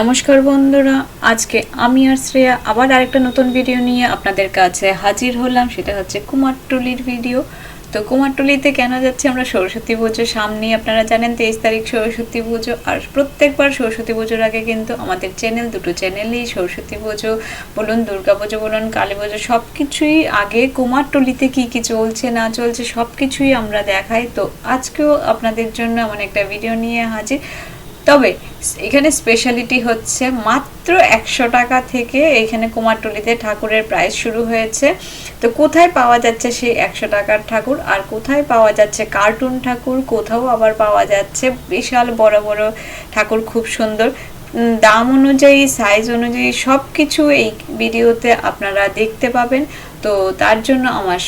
নমস্কার বন্ধুরা, আজকে আমি আর শ্রেয়া আবার আরেকটা নতুন ভিডিও নিয়ে আপনাদের কাছে হাজির হলাম, সেটা হচ্ছে কুমারটুলির ভিডিও তো কুমারটুলিতে কেন যাচ্ছে আমরা সরস্বতী পুজো সামনেই? আপনারা জানেন তেইশ তারিখ সরস্বতী পুজো, আর প্রত্যেকবার সরস্বতী পুজোর আগে কিন্তু আমাদের চ্যানেল দুটো চ্যানেলই সরস্বতী পুজো বলুন, দুর্গা পুজো বলুন, কালী পুজো সব কিছুই আগে কুমারটুলিতে কি কি চলছে, না চলছে সব কিছুই আমরা দেখাই। তো আজকেও আপনাদের জন্য এমন একটা ভিডিও নিয়ে হাজির। তবে এখানে স্পেশালিটি হচ্ছে মাত্র একশো টাকা থেকে এখানে কুমারটুলিতে ঠাকুরের প্রাইস শুরু হয়েছে। তো কোথায় পাওয়া যাচ্ছে সেই একশো টাকার ঠাকুর? আর কোথায় পাওয়া যাচ্ছে কার্টুন ঠাকুর? কোথাও আবার পাওয়া যাচ্ছে বিশাল বড় বড় ঠাকুর খুব সুন্দর। দাম অনুযায়ী সাইজ অনুযায়ী সব কিছু এই ভিডিওতে আপনারা দেখতে পাবেন। তো তার জন্য আমার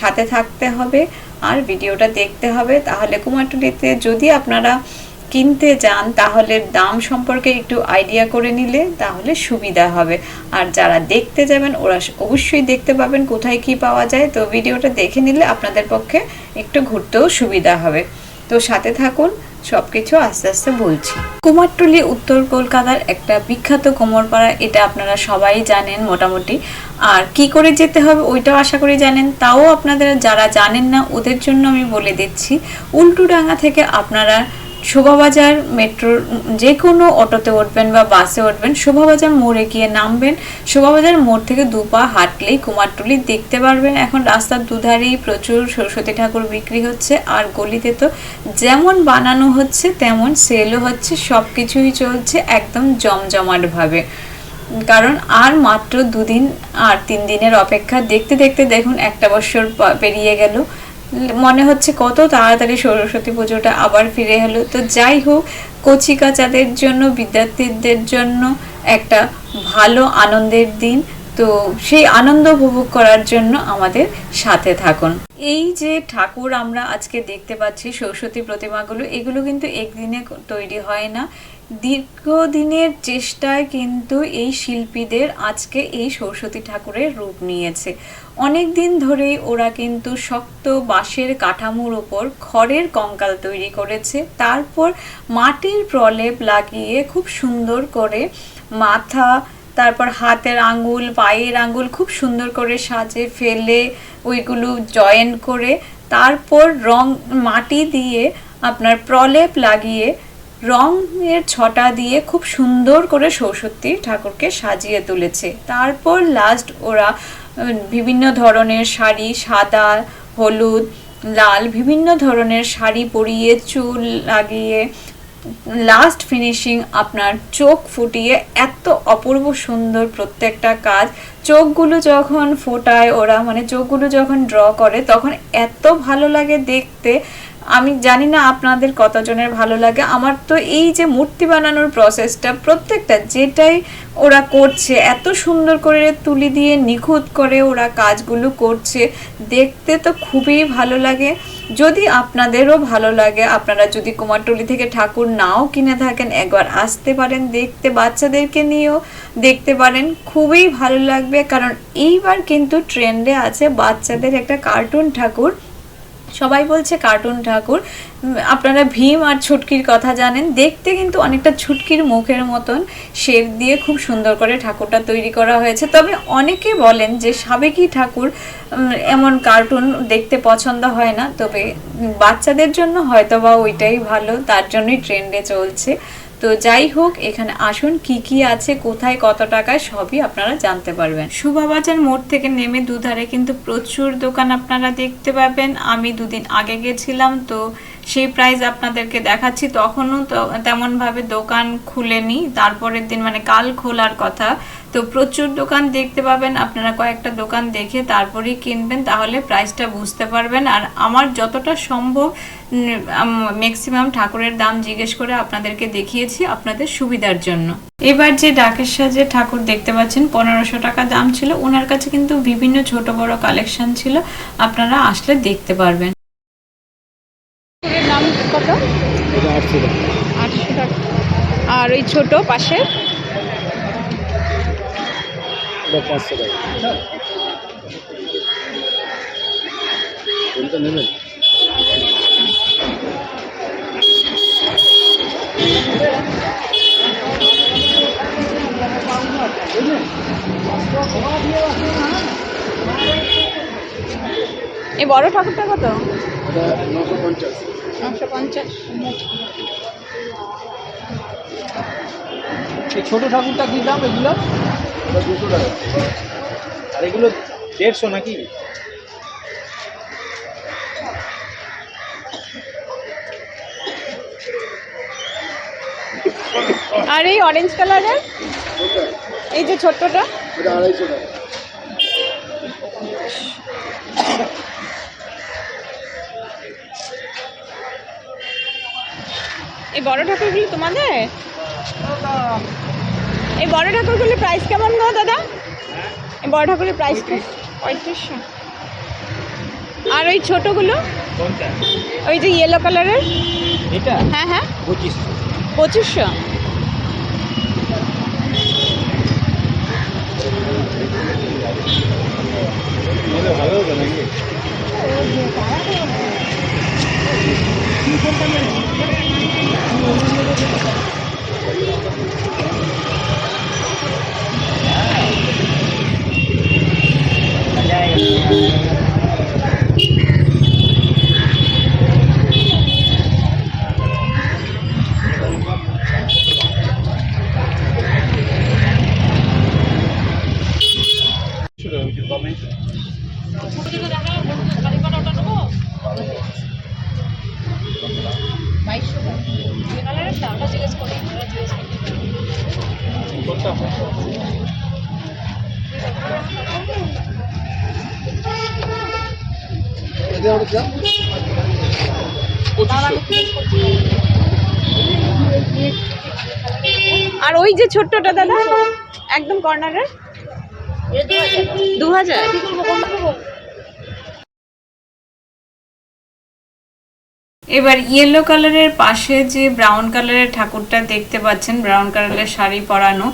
সাথে থাকতে হবে। আর ভিডিওটা দেখতে হবে। তাহলে কুমারটুলিতে যদি আপনারা কিনতে যান, তাহলে দাম সম্পর্কে একটু আইডিয়া করে নিলে তাহলে সুবিধা হবে। আর যারা দেখতে যাবেন, ওরা অবশ্যই দেখতে পাবেন কোথায় কি পাওয়া যায়। তো ভিডিওটা দেখে নিলে আপনাদের পক্ষে একটু ঘুরতেও সুবিধা হবে। তো সাথে থাকুন সব কিছু আস্তে আস্তে বলছি। কুমারটুলি, উত্তর কলকাতার একটা বিখ্যাত কোমরপাড়া, এটা আপনারা সবাই জানেন মোটামুটি। আর কি করে যেতে হবে ওইটাও আশা করি জানেন। তাও আপনাদের যারা জানেন না, ওদের জন্য আমি বলে দিচ্ছি। উল্টুডাঙ্গা থেকে আপনারা শোভাবাজার মেট্রোর যে কোনো অটোতে উঠবেন বা বাসে উঠবেন, শোভাবাজার মোড়ে গিয়ে নামবেন। শোভাবাজার মোড় থেকে দু পা হাঁটলেই কুমারটুলি দেখতে পারবেন। এখন রাস্তার দুধারেই প্রচুর সরস্বতী ঠাকুর বিক্রি হচ্ছে আর গলিতে তো যেমন বানানো হচ্ছে, তেমন সেলও হচ্ছে। সব কিছুই চলছে একদম জমজমাটভাবে। কারণ আর মাত্র দুদিন আর তিন দিনের অপেক্ষা। দেখতে দেখতে দেখুন, একটা বছর পেরিয়ে গেল। মনে হচ্ছে কত তাড়াতাড়ি সরস্বতী পুজোটা আবার ফিরে এলো। তো যাই হোক কচি কাচাদের জন্য, বিদ্যার্থীদের জন্য একটা ভালো আনন্দের দিন। তো সেই আনন্দ উপভোগ করার জন্য আমাদের সাথে থাকুন। এই যে ঠাকুর আমরা আজকে দেখতে পাচ্ছি, সরস্বতী প্রতিমাগুলো, এগুলো কিন্তু একদিনে তৈরি হয় না। দীর্ঘদিনের চেষ্টায় কিন্তু এই শিল্পীদের আজকে এই সরস্বতী ঠাকুরের রূপ নিয়েছে। অনেক দিন ধরেই ওরা কিন্তু শক্ত বাঁশের কাঠামোর ওপর খড়ের কঙ্কাল তৈরি করেছে। তারপর মাটির প্রলেপ লাগিয়ে খুব সুন্দর করে মাথা, তারপর হাতের আঙ্গুল পায়ের আঙ্গুল খুব সুন্দর করে সাজে, ফেলে ওইগুলো জয়েন করে, তারপর রং, মাটি দিয়ে আপনার প্রলেপ লাগিয়ে রঙের ছটা দিয়ে খুব সুন্দর করে সরস্বতী ঠাকুরকে সাজিয়ে তুলেছে। তারপর লাস্ট ওরা বিভিন্ন ধরনের শাড়ি, সাদা, হলুদ, লাল, বিভিন্ন ধরনের শাড়ি পরিয়ে চুল লাগিয়ে লাস্ট ফিনিশিং আপনার চোখ ফুটিয়ে এত অপূর্ব সুন্দর প্রত্যেকটা কাজ। চোখগুলো যখন ফোটায় ওরা মানে চোখগুলো যখন ড্র করে, তখন এত ভালো লাগে দেখতে। আমি জানি না আপনাদের কতজনের ভালো লাগে। আমার তো এই যে মূর্তি বানানোর প্রসেসটা প্রত্যেকটা যেটাই ওরা করছে, এত সুন্দর করে তুলি দিয়ে নিখুঁত করে ওরা কাজগুলো করছে, দেখতে তো খুবই ভালো লাগে। যদি আপনাদেরও ভালো লাগে, আপনারা যদি কুমারটুলি থেকে ঠাকুর নাও কিনে থাকেন, একবার আসতে পারেন, দেখতে বাচ্চাদেরকে নিয়েও দেখতে পারেন, খুবই ভালো লাগবে। কারণ এইবার কিন্তু ট্রেন্ডে আছে বাচ্চাদের একটা কার্টুন ঠাকুর। সবাই বলছে কার্টুন ঠাকুর। আপনারা ভীম আর ছুটকির কথা জানেন। দেখতে কিন্তু অনেকটা ছুটকির মুখের মতন। শেপ দিয়ে খুব সুন্দর করে ঠাকুরটা তৈরি করা হয়েছে। তবে অনেকে বলেন যে সাবেকি ঠাকুর এমন কার্টুন দেখতে পছন্দ হয় না। তবে বাচ্চাদের জন্য হয়তো বা ওইটাই ভালো। তার জন্যই ট্রেন্ডে চলছে। তো যাই হোক এখানে আসুন, কি কি আছে, কোথায় কত টাকায় সবই আপনারা জানতে পারবেন। শুভাবাজার মোড় থেকে নেমে দুধারে কিন্তু প্রচুর দোকান আপনারা দেখতে পাবেন। আমি দুদিন আগে গেছিলাম, তো সেই প্রাইস আপনাদেরকে দেখাচ্ছি। তখনও তো তেমনভাবে দোকান খুলেনি। তারপরের দিন মানে কাল খোলার কথা। তো প্রচুর দোকান দেখতে পাবেন। আপনারা কয়েকটা দোকান দেখে তারপরেই কিনবেন। তাহলে প্রাইসটা বুঝতে পারবেন। আর আমার যতটা সম্ভব ম্যাক্সিমাম ঠাকুরের দাম জিজ্ঞেস করে আপনাদেরকে দেখিয়েছি আপনাদের সুবিধার জন্য। এবার যে ডাকের সাজে ঠাকুর দেখতে পাচ্ছেন, পনেরোশো টাকা দাম ছিল। ওনার কাছে কিন্তু বিভিন্ন ছোট বড় কালেকশন ছিল। আপনারা আসলে দেখতে পারবেন। পিস কত আটশো টাকা। আর ওই ছোট পাশে? পাঁচশো টাকা। Thank you. এই বড় ঠাকুরটা কত? নশো পঞ্চাশ। এই ছোট ঠাকুরটা কি দাম এগুলো? দুশো টাকা। আর এগুলো দেড়শো নাকি? আর এই অরেঞ্জ কালারের এই যে ছোট্টটা? ওটা আড়াইশো টাকা। বড় ঠাকুরগুলো তোমাদের? এই বড় ঠাকুরগুলির প্রাইস কেমন গো দাদা? এই বড় ঠাকুরের প্রাইস পঁয়ত্রিশশো। আর ওই ছোটগুলো? ওই যে ইয়েলো কালারের এটা? হ্যাঁ হ্যাঁ। পঁচিশশো। পঁচিশশো? আর ওই যে ছোট্টটা দাদা, একদম কর্নারের দু হাজার এবার ইয়েলো কালারের পাশে যে ব্রাউন কালারের ঠাকুরটা দেখতে পাচ্ছেন ব্রাউন কালারের শাড়ি পরানো,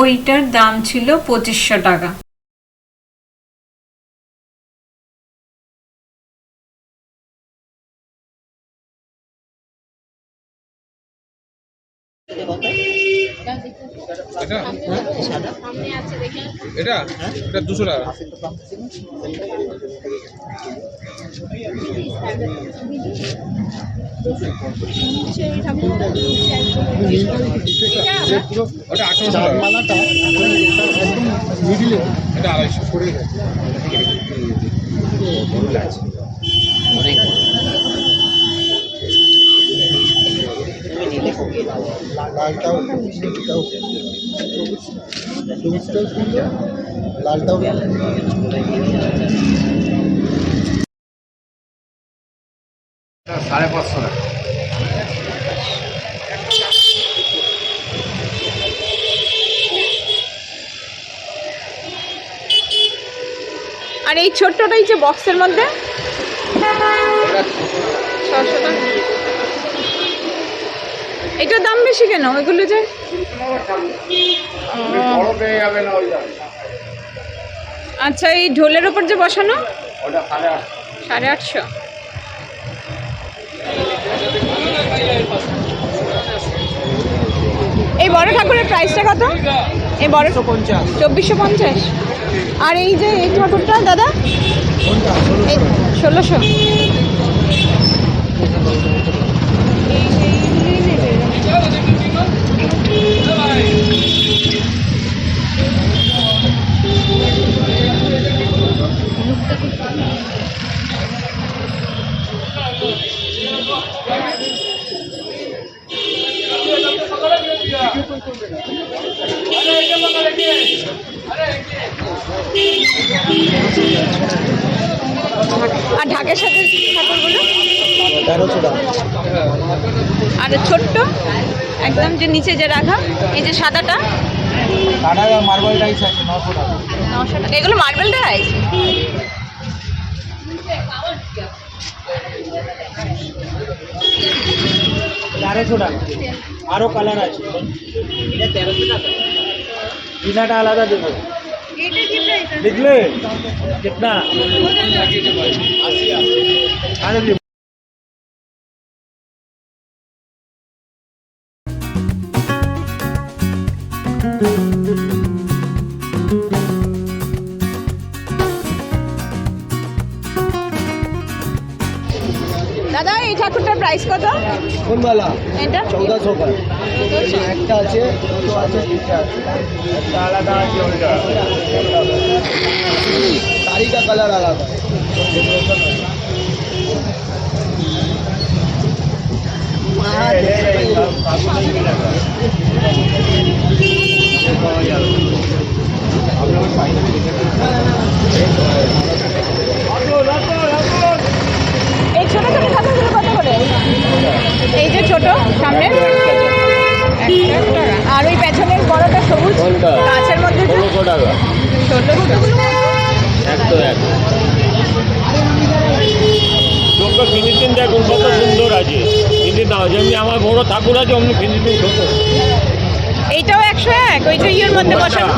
ওইটার দাম ছিল পঁচিশশো টাকা। এটা? এটা দুশো টাকা। ওটা আঠারোশো টাকা। এটা আড়াইশো। পড়ে লালটাও নীলটাও সবুজটাও সুন্দর লালটাও সাড়ে পাঁচশো টাকা আর এই ছোট্টটাই যে বক্সের মধ্যে? ছশো টাকা। এটার দাম বেশি কেন? এগুলো যে আচ্ছা এই ঢোলের ওপর যে বসানো? সাড়ে আটশো। এই বড় ঠাকুরের প্রাইসটা কত? এই বড় চব্বিশশো পঞ্চাশ। আর এই যে এই ঠাকুরটা, দাদা? ষোলোশো। আর ঢাকের সাথে ঠাকুরগুলো আর ছোট্ট একদম যে নিচে যে রাখা এই যে সাদাটা। মার্বেল টাইস আছে নশো টাকা। নশো টাকা। এগুলো মার্বেল ডাইস আড়াইশো টাকা। আরও কালার আছে। বিনাটা আলাদা দেবো। দেখলে? কিতনা আরে দাদা वाला এটা चौदह सौ का একটা আছে দুটো আছে তিনটা আছে একটা আলাদা আছে ওইটা শাড়ি का कलर আলাদা এই ঠাকুর আছে অমনি ভিজিটিং ছোটো এইটাও একশো এক ওই যে ইয়ের মধ্যে বসানো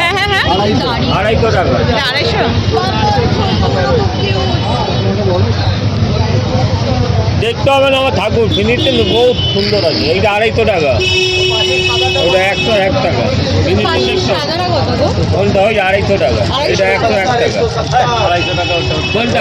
হ্যাঁ হ্যাঁ হ্যাঁ। আড়াইশো। টাকা। আড়াইশো। দেখতে হবে না আমার ঠাকুর ফিনিশটা বহুত সুন্দর আছে। এইটা আড়াইশো টাকা। ওটা একশো এক টাকা। কোনটা ওই আড়াইশো টাকা। এটা একশো এক টাকা। আড়াইশো টাকা। কোনটা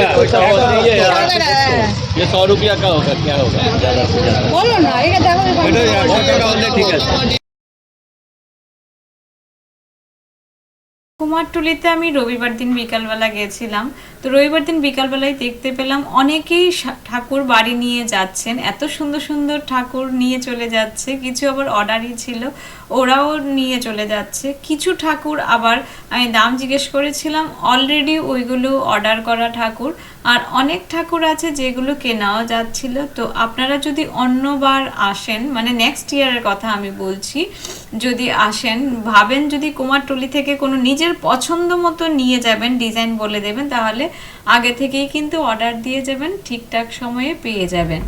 কুমারটুলিতে আমি রবিবার দিন বিকালবেলা গেছিলাম। তো রবিবার দিন বিকালবেলায় দেখতে পেলাম অনেকেই ঠাকুর বাড়ি নিয়ে যাচ্ছেন। এত সুন্দর সুন্দর ঠাকুর নিয়ে চলে যাচ্ছে। কিছু আবার অর্ডারই ছিল, ওরাও নিয়ে চলে যাচ্ছে। কিছু ঠাকুর আবার আমি দাম জিজ্ঞেস করেছিলাম, অলরেডি ওইগুলো অর্ডার করা ঠাকুর। আর অনেক ঠাকুর আছে যেগুলো কেনাও যাচ্ছিল। তো আপনারা যদি অন্যবার আসেন মানে নেক্সট ইয়ারের কথা আমি বলছি, যদি আসেন, ভাবেন যদি কুমারটুলি থেকে কোনো নিজের পছন্দ মতো নিয়ে যাবেন ডিজাইন বলে দেবেন, তাহলে আগে থেকেই কিন্তু অর্ডার দিয়ে যাবেন, ঠিকঠাক সময়ে পেয়ে যাবেন।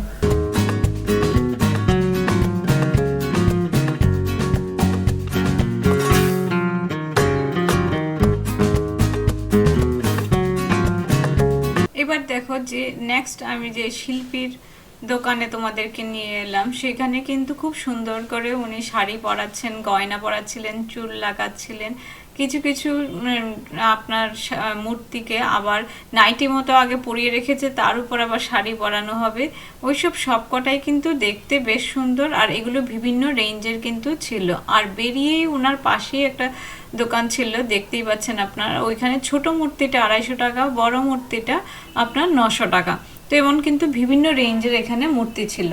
এবার দেখো যে নেক্সট আমি যে শিল্পীর দোকানে তোমাদেরকে নিয়ে এলাম, সেখানে কিন্তু খুব সুন্দর করে উনি শাড়ি পরাচ্ছেন, গয়না পরাচ্ছিলেন, চুল লাগাচ্ছিলেন। কিছু কিছু আপনার মূর্তিকে আবার নাইটি মতো আগে পরিয়ে রেখেছে, তার উপর আবার শাড়ি পরানো হবে। ওইসব সবকটাই কিন্তু দেখতে বেশ সুন্দর, আর এগুলো বিভিন্ন রেঞ্জের কিন্তু ছিল। আর বেরিয়েই ওনার পাশেই একটা দোকান ছিল, দেখতেই পাচ্ছেন আপনারা। ওইখানে ছোট মূর্তিটা আড়াইশো টাকা, বড় মূর্তিটা আপনার নশো টাকা। তো এমন কিন্তু বিভিন্ন রেঞ্জের এখানে মূর্তি ছিল।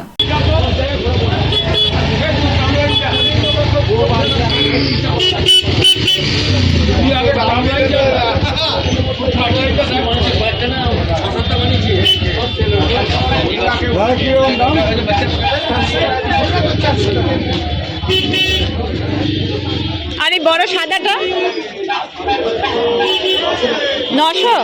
আর এই বড় সাদাটা নশো?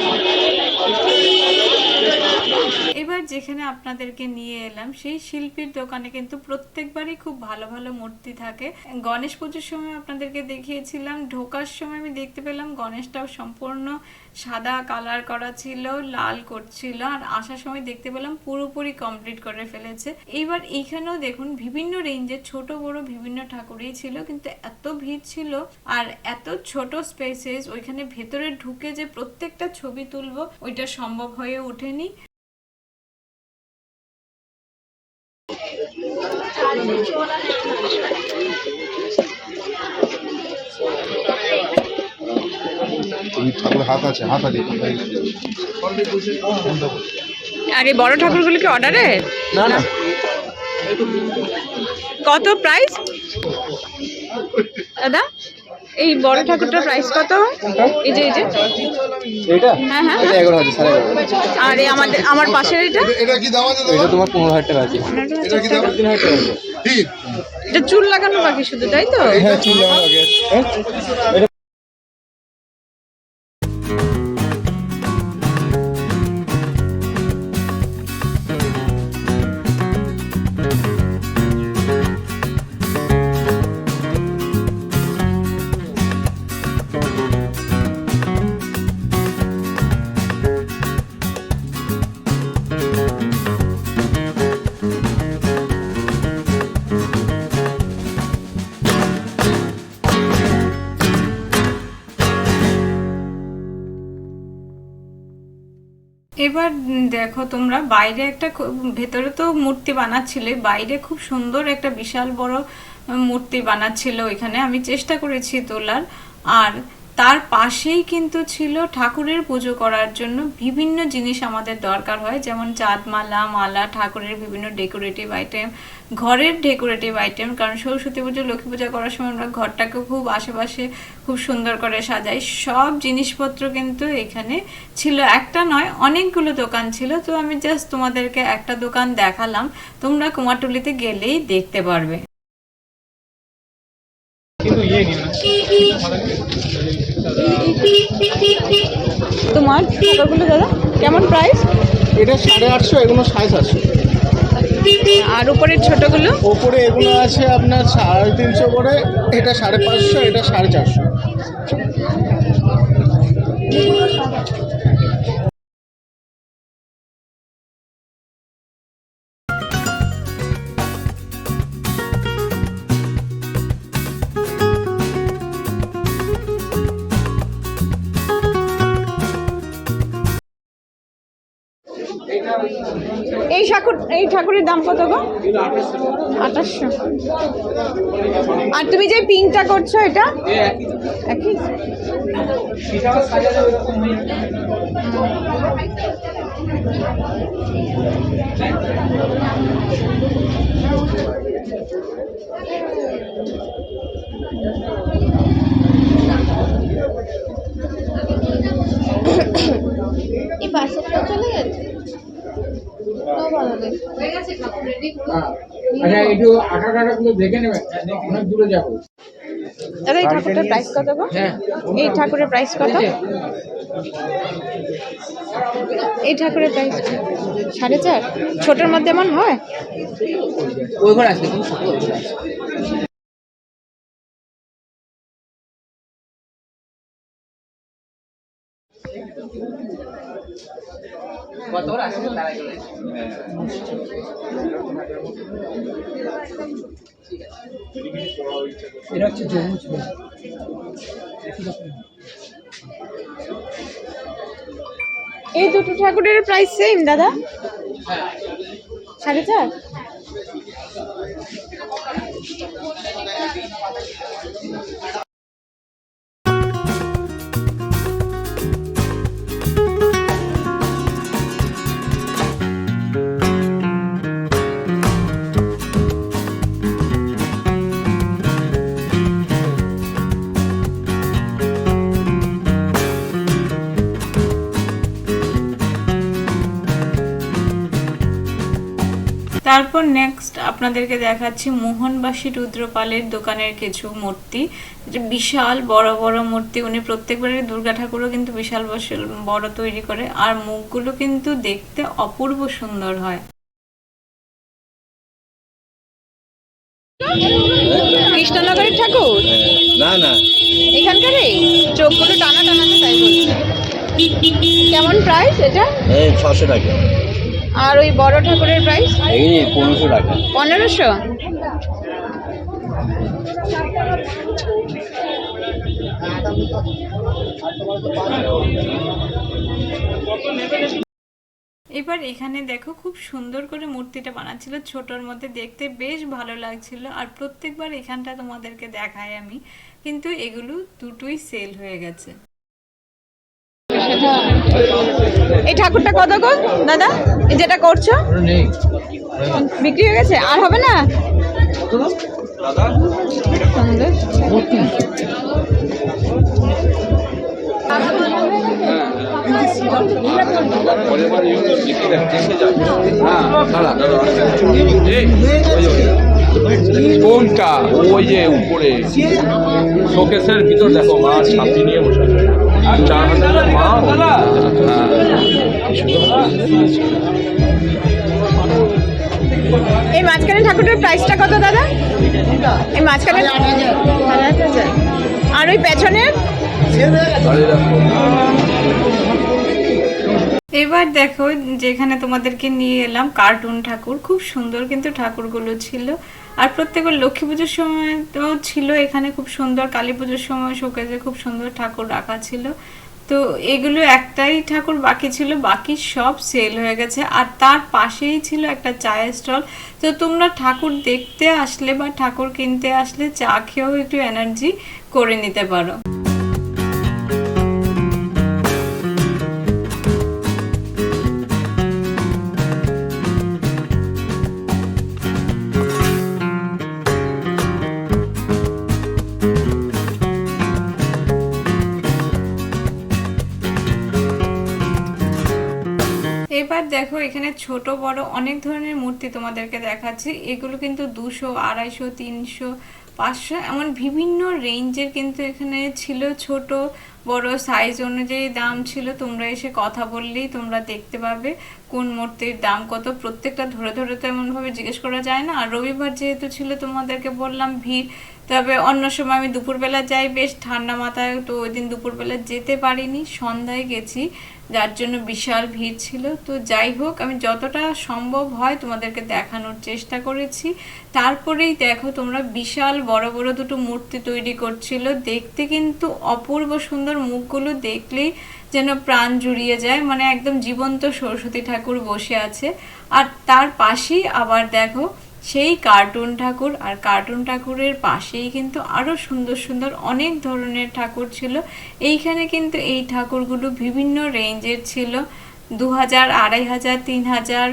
যেখানে আপনাদেরকে নিয়ে এলাম, সেই শিল্পীর দোকানে কিন্তু প্রত্যেকবারই খুব ভালো ভালো মূর্তি থাকে। গণেশ পুজোর সময় আপনাদেরকে দেখিয়েছিলাম, ঢোকার সময় আমি দেখতে পেলাম গণেশটাও সম্পূর্ণ সাদা কালার করা ছিল, লাল করছিল, আর আসার সময় দেখতে পেলাম পুরোপুরি কমপ্লিট করে ফেলেছে। এইবার এইখানেও দেখুন, বিভিন্ন রেঞ্জের ছোট, বড় বিভিন্ন ঠাকুরই ছিল, কিন্তু এত ভিড় ছিল আর এত ছোট স্পেসেস ওইখানে ভেতরে ঢুকে যে প্রত্যেকটা ছবি তুলবো, ওইটা সম্ভব হয়ে ওঠেনি। ঠাকুর হাত আছে হাত আছে। আর এই বড় ঠাকুরগুলো কি অর্ডারে? না না। কত প্রাইস দাদা? এই বড় ঠাকুরটার প্রাইস কত? এই যে এই যে। এটা হ্যাঁ হ্যাঁ। এটা এগারো হাজার সাড়ে এগারো হাজার। আর এই আমাদের আমার পাশের এটা এটা কি দাম আছে এটা তোমার পনেরো হাজার টাকা আছে। এটা কি দাম? তিন হাজার টাকা আছে। তিন এটা চুল লাগানো বাকি শুধু তাই তো? হ্যাঁ চুল লাগানো আছে। হ্যাঁ? এবার দেখো তোমরা বাইরে একটা ভেতরে তো মূর্তি বানাচ্ছিলে, বাইরে খুব সুন্দর একটা বিশাল বড় মূর্তি বানাচ্ছিল ওইখানে। আমি চেষ্টা করেছি তোলার। আর তার পাশেই কিন্তু ছিল ঠাকুরের পুজো করার জন্য বিভিন্ন জিনিস আমাদের দরকার হয়, যেমন চাঁদমালা, মালা, ঠাকুরের বিভিন্ন ডেকোরেটিভ আইটেম ঘরের ডেকোরেটিভ আইটেম কারণ সরস্বতী পুজো, লক্ষ্মী পূজা করার সময় আমরা ঘরটাকে খুব আশেপাশে খুব সুন্দর করে সাজাই। সব জিনিসপত্র কিন্তু এখানে ছিল, একটা নয়, অনেকগুলো দোকান ছিল। তো আমি জাস্ট তোমাদেরকে একটা দোকান দেখালাম, তোমরা কুমারটুলিতে গেলেই দেখতে পারবে। তোমার ঠাকুরগুলো দাদা কেমন প্রাইস এটা সাড়ে আটশো এগুলো সাড়ে সাতশো। আর উপরের ছোটগুলো? ওপরে এগুলো আছে আপনার সাড়ে তিনশো করে এটা সাড়ে পাঁচশো এটা সাড়ে চারশো। ঠাকুর, এই ঠাকুরের দাম কত গো? আঠাশশো। আর তুমি যে পিঙ্কটা করছ এটা? একই। এই চলে গেছে? আচ্ছা একটু আঠা টাটাগুলো দেখে নেবেন অনেক দূরে যাব। দাদা এই ঠাকুরটার প্রাইস কত গো? হ্যাঁ। এই ঠাকুরের প্রাইস কত? এই ঠাকুরের প্রাইস সাড়ে চার? ছোটোর মধ্যে এমন হয়? ওই ঘর আছে তারা এটা হচ্ছে ছিল। এই দুটো ঠাকুরের প্রাইস সেম দাদা? সাড়ে চার? তারপর নেক্সট আপনাদেরকে দেখাচ্ছি মোহনবাসী রুদ্রপালের দোকানের কিছু মূর্তি। যে বিশাল বড় বড় মূর্তি। উনি প্রত্যেকবারের দুর্গা ঠাকুরও কিন্তু বিশাল বস- বড় তৈরি করে। আর মুখগুলো কিন্তু দেখতে অপূর্ব সুন্দর হয়। কৃষ্ণনগরের ঠাকুর? না না। এখানকারই চোখগুলো টানা টানা তো তাই বলছি। কেমন প্রাইস এটা? এই ছশো টাকা। আর ওই বড় ঠাকুরের প্রাইস এই পনেরোশো টাকা। পনেরোশো? এবার এখানে দেখো খুব সুন্দর করে মূর্তিটা বানাচ্ছিল ছোটর মধ্যে দেখতে বেশ ভালো লাগছিল আর প্রত্যেকবার এখানটা তোমাদেরকে দেখাই আমি কিন্তু এগুলো দুটোই সেল হয়ে গেছে। এই ঠাকুরটা কত গো, দাদা? যেটা করছ? বিক্রি হয়ে গেছে? আর হবে না? কোনটা? ওই যে উপরে। শোকেসের ভিতর দেখো, মা, ছাতি নিয়ে বসে আছে। চার হাজারের মা হ্যাঁ এই মাঝখানে ঠাকুরের প্রাইসটা কত, দাদা? এই মাঝখানে। আর ওই পেছনের এবার দেখো, যেখানে তোমাদেরকে নিয়ে এলাম কার্টুন ঠাকুর। খুব সুন্দর কিন্তু ঠাকুরগুলো ছিল। আর প্রত্যেকবার লক্ষ্মী পুজোর সময় তো ছিল এখানে খুব সুন্দর, কালী পুজোর সময় শোকেজে খুব সুন্দর ঠাকুর রাখা ছিল। তো এগুলো একটাই ঠাকুর, বাকি ছিল, বাকি সব সেল হয়ে গেছে। আর তার পাশেই ছিল একটা চায়ের স্টল তো তোমরা ঠাকুর দেখতে আসলে বা ঠাকুর কিনতে আসলে চা খেয়েও একটু এনার্জি করে নিতে পারো। দেখো, এখানে ছোট, বড় অনেক ধরনের মূর্তি তোমাদেরকে দেখাচ্ছি। এগুলো কিন্তু দুশো, আড়াইশো, তিনশো, পাঁচশো, এমন বিভিন্ন রেঞ্জের কিন্তু এখানে ছিল ছোট, বড় সাইজ অনুযায়ী দাম ছিল। তোমরা এসে কথা বললেই তোমরা দেখতে পাবে কোন মূর্তির দাম কত। প্রত্যেকটা ধরে ধরে তো এমনভাবে জিজ্ঞেস করা যায় না। আর রবিবার যেহেতু ছিল, তোমাদেরকে বললাম ভিড়। তবে অন্য সময় আমি দুপুরবেলা যাই। বেশ ঠান্ডা মাথায় তো ওই দিন দুপুরবেলা যেতে পারিনি, সন্ধ্যায় গেছি। যার জন্য বিশাল ভিড় ছিল। তো যাই হোক, আমি যতটা সম্ভব হয় তোমাদেরকে দেখানোর চেষ্টা করেছি। তারপরেই দেখো তোমরা বিশাল বড় বড় দুটো মূর্তি তৈরি করছিল। দেখতে কিন্তু অপূর্ব সুন্দর মুখগুলো দেখলেই যেন প্রাণ জুড়িয়ে যায়। মানে একদম জীবন্ত সরস্বতী ঠাকুর বসে আছে। আর তার পাশেই আবার দেখো সেই কার্টুন ঠাকুর আর কার্টুন ঠাকুরের পাশেই কিন্তু আরও সুন্দর সুন্দর অনেক ধরনের ঠাকুর ছিল। এইখানে কিন্তু এই ঠাকুরগুলো বিভিন্ন রেঞ্জের ছিল। দু হাজার আড়াই হাজার তিন হাজার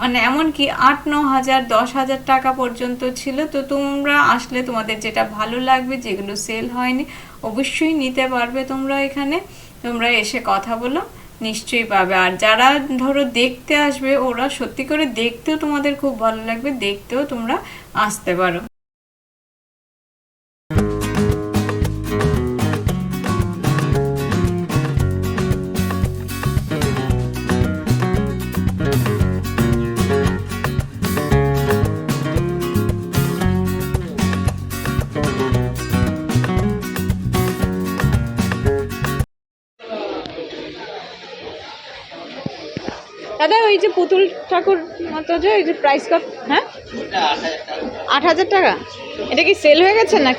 মানে এমনকি আট ন হাজার দশ হাজার টাকা পর্যন্ত ছিল। তো তোমরা আসলে তোমাদের যেটা ভালো লাগবে, যেগুলো সেল হয়নি, অবশ্যই নিতে পারবে তোমরা এখানে। তোমরা এসে কথা বলো। নিশ্চয়ই পাবে। আর যারা ধরো দেখতে আসবে, ওরা সত্যি করে দেখতেও তোমাদের খুব ভালো লাগবে, দেখতেও তোমরা আসতে পারো। দাদা, ওই যে পুতুল ঠাকুর মতো যে, ওই যে প্রাইস কত? হ্যাঁ? আট হাজার টাকা। এটা কি সেল হয়ে গেছে না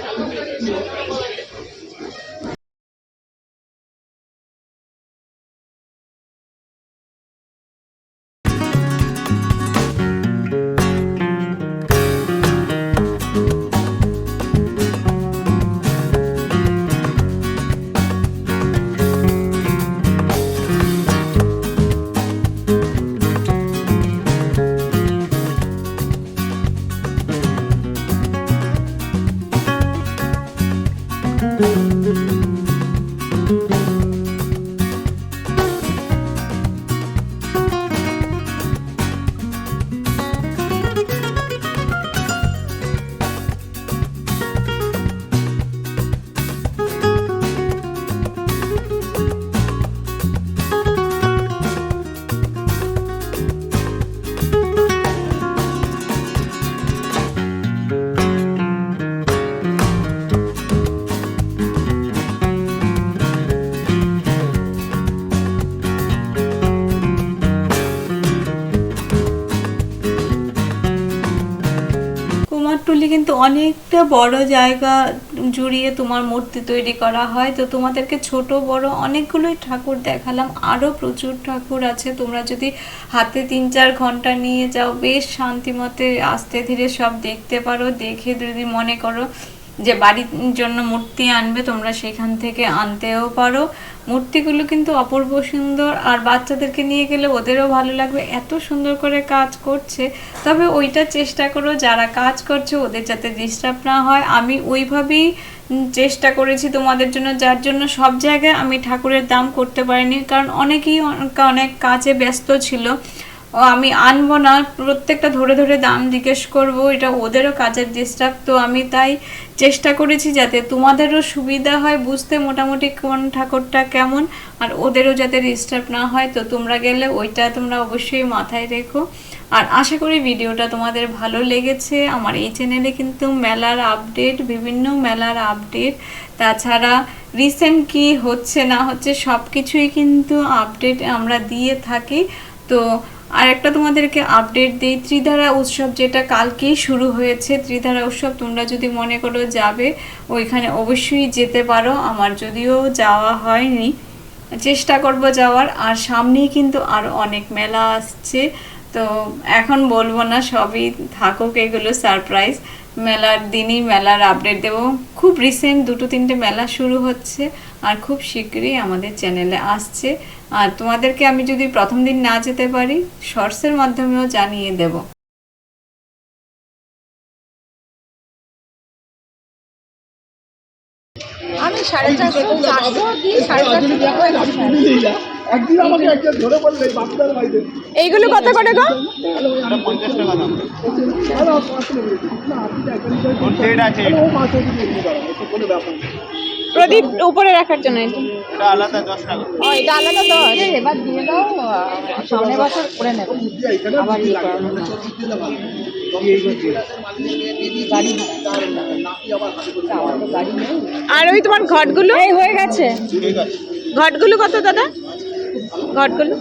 অনেকটা বড় জায়গা জুড়িয়ে তোমার মূর্তি তৈরি করা হয়। তো তোমাদেরকে ছোট, বড় অনেকগুলোই ঠাকুর দেখালাম। আরও প্রচুর ঠাকুর আছে। তোমরা যদি হাতে তিন চার ঘণ্টা নিয়ে যাও, বেশ শান্তিমতে আস্তে ধীরে সব দেখতে পারো। দেখে যদি মনে করো যে বাড়ির জন্য মূর্তি আনবে, তোমরা সেখান থেকে আনতেও পারো। মূর্তিগুলো কিন্তু অপূর্ব সুন্দর, আর বাচ্চাদেরকে নিয়ে গেলে ওদেরও ভালো লাগবে। এত সুন্দর করে কাজ করছে। তবে ওইটা চেষ্টা করো, যারা কাজ করছে, ওদের যাতে ডিস্টার্ব না হয়। আমি ওইভাবেই চেষ্টা করেছি তোমাদের জন্য, যার জন্য সব জায়গায় আমি ঠাকুরের দাম করতে পারিনি। কারণ অনেকেই অনেক কাজে ব্যস্ত ছিল। ও, আমি আনব না, প্রত্যেকটা ধরে ধরে দাম জিজ্ঞেস করব, এটা ওদেরও কাজের ডিস্টার্ব তো আমি তাই চেষ্টা করেছি যাতে তোমাদেরও সুবিধা হয়, বুঝতে মোটামুটি কোন ঠাকুরটা কেমন, আর ওদেরও যাতে ডিস্টার্ব না হয়, তো তোমরা গেলে ওইটা তোমরা অবশ্যই মাথায় রেখো। আর আশা করি ভিডিওটা তোমাদের ভালো লেগেছে, আমার এই চ্যানেলে কিন্তু মেলার আপডেট বিভিন্ন মেলার আপডেট তাছাড়া রিসেন্ট কি হচ্ছে না হচ্ছে সব কিছুই কিন্তু আপডেট আমরা দিয়ে থাকি, তো আর একটা তোমাদেরকে আপডেট দিই, ত্রিধারা উৎসব যেটা কালকেই শুরু হয়েছে, ত্রিধারা উৎসব তোমরা যদি মনে করো যাবে, ওইখানে অবশ্যই যেতে পারো। আমার যদিও যাওয়া হয়নি, চেষ্টা করব যাওয়ার। আর সামনেই কিন্তু আরও অনেক মেলা আসছে। তো এখন বলব না, সবই থাকুক এগুলো সারপ্রাইজ মেলার দিনই মেলার আপডেট দেবো। খুব রিসেন্ট দুটো তিনটে মেলা শুরু হচ্ছে। আর খুব শীঘ্রই আমাদের চ্যানেলে আসছে। আর তোমাদেরকে আমি যদি প্রথম দিন না যেতে পারি শর্টসের মাধ্যমেও জানিয়ে দেব। আমি সাড়ে চারশো চারশো দিয়ে সাড়ে চারশো। একদিন আমাকে একটা ধরে বললে বাইরে এইগুলো কত করে গো? প্রদীপ উপরে রাখার জন্য এটা। আলাদা দশ টাকা। ও এটা আলাদা দশ? এবার দিয়ে দাও সামনের বছর করে নেব। আবার করানো আর ওই তোমার ঘটগুলো? হয়ে গেছে। ঘটগুলো কত দাদা? ঘটগুলো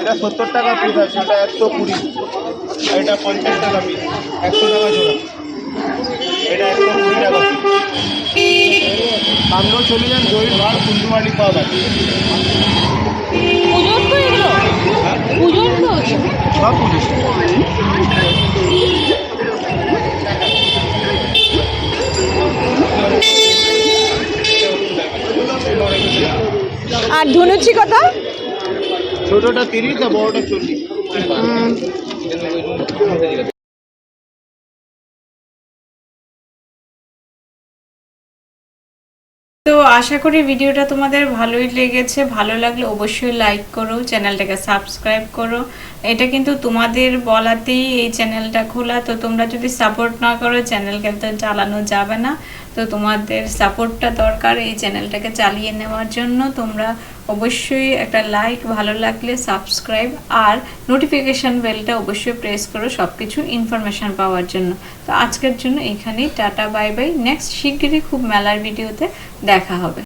এটা সত্তর টাকা পিস আছে এটা একশো কুড়ি। আর এটা পঞ্চাশ টাকা পিস একশো টাকা জোড়া। এটা একশো কুড়ি টাকা সামনেও চলে যান ভাড় কুন্দুমাটি পাওয়া যাবে পুজোর তো এগুলো? পুজোর তো? সব পুজো আর ধনুচি কত? ছোটটা তিরিশ আর বড়টা চল্লিশ। তো আশা করি ভিডিওটা তোমাদের ভালোই লেগেছে ভালো লাগলে অবশ্যই লাইক করো চ্যানেলটাকে সাবস্ক্রাইব করো। এটা কিন্তু তোমাদের বলাতেই এই চ্যানেলটা খোলা তো তোমরা যদি সাপোর্ট না করো চ্যানেলকে তো চালানো যাবে না। তো তোমাদের সাপোর্টটা দরকার এই চ্যানেলটাকে চালিয়ে নেওয়ার জন্য। তোমরা অবশ্যই একটা লাইক ভালো লাগলে সাবস্ক্রাইব আর নোটিফিকেশান বেলটা অবশ্যই প্রেস করো সব কিছু ইনফরমেশান পাওয়ার জন্য। তো আজকের জন্য এখানেই, টাটা বাই বাই নেক্সট শিগগিরই খুব মেলার ভিডিওতে দেখা হবে।